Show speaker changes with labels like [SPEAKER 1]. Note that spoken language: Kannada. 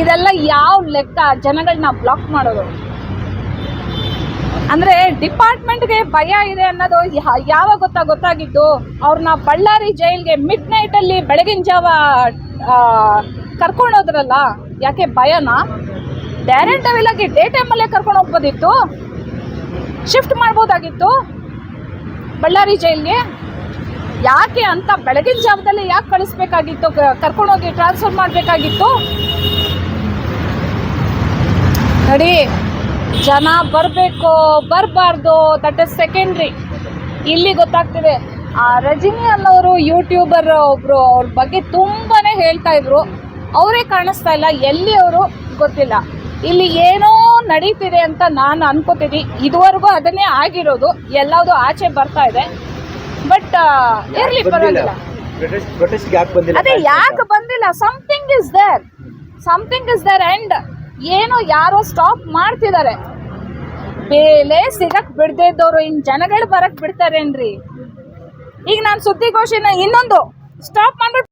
[SPEAKER 1] ಇದೆಲ್ಲ ಯಾವ ಲೆಕ್ಕ ಜನಗಳನ್ನ ಬ್ಲಾಕ್ ಮಾಡೋದು? ಅಂದ್ರೆ ಡಿಪಾರ್ಟ್ಮೆಂಟ್ಗೆ ಭಯ ಇದೆ ಅನ್ನೋದು ಯಾವಾಗ ಗೊತ್ತಾ, ಗೊತ್ತಾಗಿದ್ದು ಅವ್ರನ್ನ ಬಳ್ಳಾರಿ ಜೈಲ್ಗೆ ಮಿಡ್ ನೈಟ್ ಅಲ್ಲಿ ಬೆಳಗಿನ ಜಾವ ಕರ್ಕೊಂಡೋದ್ರಲ್ಲ ಯಾಕೆ ಭಯನ? ಡೈರೆಕ್ಟ್ ಅವಿಲಾಗಿ ಡೇ ಟೈಮಲ್ಲೇ ಕರ್ಕೊಂಡು ಹೋಗ್ಬೋದಿತ್ತು? ಶಿಫ್ಟ್ ಮಾಡ್ಬೋದಾಗಿತ್ತು ಬಳ್ಳಾರಿ ಜೈಲ್ಗೆ? ಯಾಕೆ ಅಂತ ಬೆಳಗಿನ ಜಾವದಲ್ಲಿ ಯಾಕೆ ಕಳಿಸ್ಬೇಕಾಗಿತ್ತು? ಕರ್ಕೊಂಡೋಗಿ ಟ್ರಾನ್ಸ್ಫರ್ ಮಾಡಬೇಕಾಗಿತ್ತು? ನೋಡಿ ಜನ ಬರಬೇಕು ಬರಬಾರ್ದು ದಟ್ ಇಸ್ ಸೆಕೆಂಡ್ರಿ ಇಲ್ಲಿ ಗೊತ್ತಾಗ್ತಿದೆ. ಆ ರಜಿನಿ ಅನ್ನೋರು ಯೂಟ್ಯೂಬರ್ ಒಬ್ರು ಅವ್ರ ಬಗ್ಗೆ ತುಂಬಾನೇ ಹೇಳ್ತಾ ಇದ್ರು. ಅವರೇ ಕಾಣಿಸ್ತಾ ಇಲ್ಲ ಎಲ್ಲಿ ಅವರು ಗೊತ್ತಿಲ್ಲ. ಇಲ್ಲಿ ಏನೋ ನಡೀತಿದೆ ಅಂತ ನಾನು ಅನ್ಕೋತೀನಿ ಇದುವರೆಗೂ ಅದನ್ನೇ ಆಗಿರೋದು ಎಲ್ಲದೂ ಆಚೆ ಬರ್ತಾ ಇದೆ. ಬಟ್ ಇರ್ಲಿ ಪರವಾಗಿಲ್ಲ. ಅದೇ ಯಾಕೆ ಬಂದಿಲ್ಲ? Something is there something is there and ಏನೋ ಯಾರೋ ಸ್ಟಾಪ್ ಮಾಡ್ತಿದ್ದಾರೆ. ಬೇಲೆ ಸಿಗಕ್ ಬಿಡದೆ ಇದ್ದವ್ರು ಇನ್ ಜನಗಳು ಬರಕ್ ಬಿಡ್ತಾರೇನ್ರಿ? ಈಗ ನಾನು ಸುದ್ದಿಗೋಷ್ಠಿನ ಇನ್ನೊಂದು. ಸ್ಟಾಪ್ ಮಾಡ್ಬಿಟ್ಟು